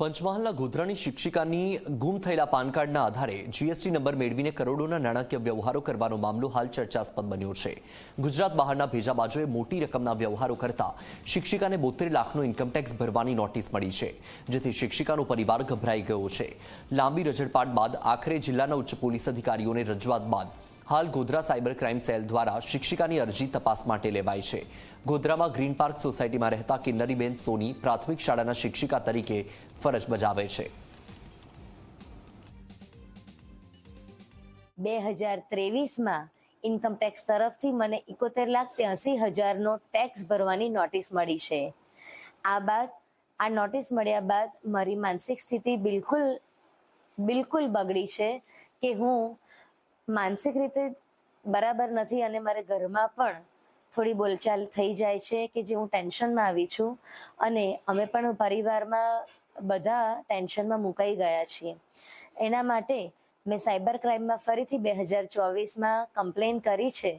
પંચમહાલના ગોધરાની શિક્ષિકાની ગુમ થયેલા પાન કાર્ડના આધારે જીએસટી નંબર મેળવીને કરોડોના નાણાકીય વ્યવહારો કરવાનો મામલો હાલ ચર્ચાસ્પદ બન્યો છે. ગુજરાત બહારના ભેજા બાજુએ મોટી રકમના વ્યવહારો કરતા શિક્ષિકાને બોતેર લાખનો ઇન્કમટેક્સ ભરવાની નોટિસ મળી છે, જેથી શિક્ષિકાનો પરિવાર ગભરાઈ ગયો છે. લાંબી રજડપાટ બાદ આખરે જિલ્લાના ઉચ્ચ પોલીસ અધિકારીઓને રજૂઆત બાદ હાલ ગોધરા સાયબર ક્રાઇમ સેલ દ્વારા શિક્ષિકાની અરજી તપાસ માટે લેવાઈ છે. ગોધરામાં ગ્રીન પાર્ક સોસાયટીમાં રહેતા કિન્નરીબેન સોની પ્રાથમિક શાળાના શિક્ષિકા તરીકે ફરજ બજાવે છે. બે હજાર ત્રેવીસમાં ઇન્કમ ટેક્સ તરફથી મને એકોતેર લાખ ત્યાંસી હજારનો ટેક્સ ભરવાની નોટિસ મળી છે. આ બાદ, આ નોટિસ મળ્યા બાદ મારી માનસિક સ્થિતિ બિલકુલ બિલકુલ બગડી છે કે હું માનસિક રીતે બરાબર નથી અને મારે ઘરમાં પણ થોડી બોલચાલ થઈ જાય છે કે જે હું ટેન્શનમાં આવી છું. અને અમે પણ પરિવારમાં બધા ટેન્શનમાં મુકાઈ ગયા છીએ. એના માટે મેં સાયબર ક્રાઇમમાં ફરીથી બે હજાર ચોવીસમાં કમ્પ્લેન કરી છે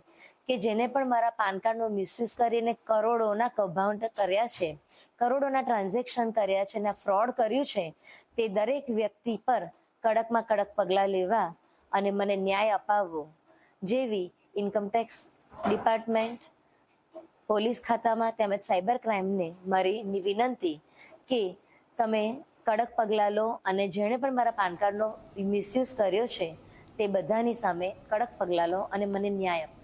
કે જેને પણ મારા પાન કાર્ડનો મિસયુઝ કરીને કરોડોના કૌભાંડ કર્યા છે, કરોડોના ટ્રાન્ઝેક્શન કર્યા છે અને ફ્રોડ કર્યું છે, તે દરેક વ્યક્તિ પર કડકમાં કડક પગલાં લેવા અને મને ન્યાય અપાવવો. જેવી ઇન્કમટેક્સ ડિપાર્ટમેન્ટ પોલીસ ખાતામાં તેમજ સાયબર ક્રાઇમને મારી વિનંતી કે તમે કડક પગલાં લો અને જેણે પણ મારા પાન કાર્ડનો મિસયુઝ કર્યો છે, તે બધાની સામે કડક પગલાં લો અને મને ન્યાય આપો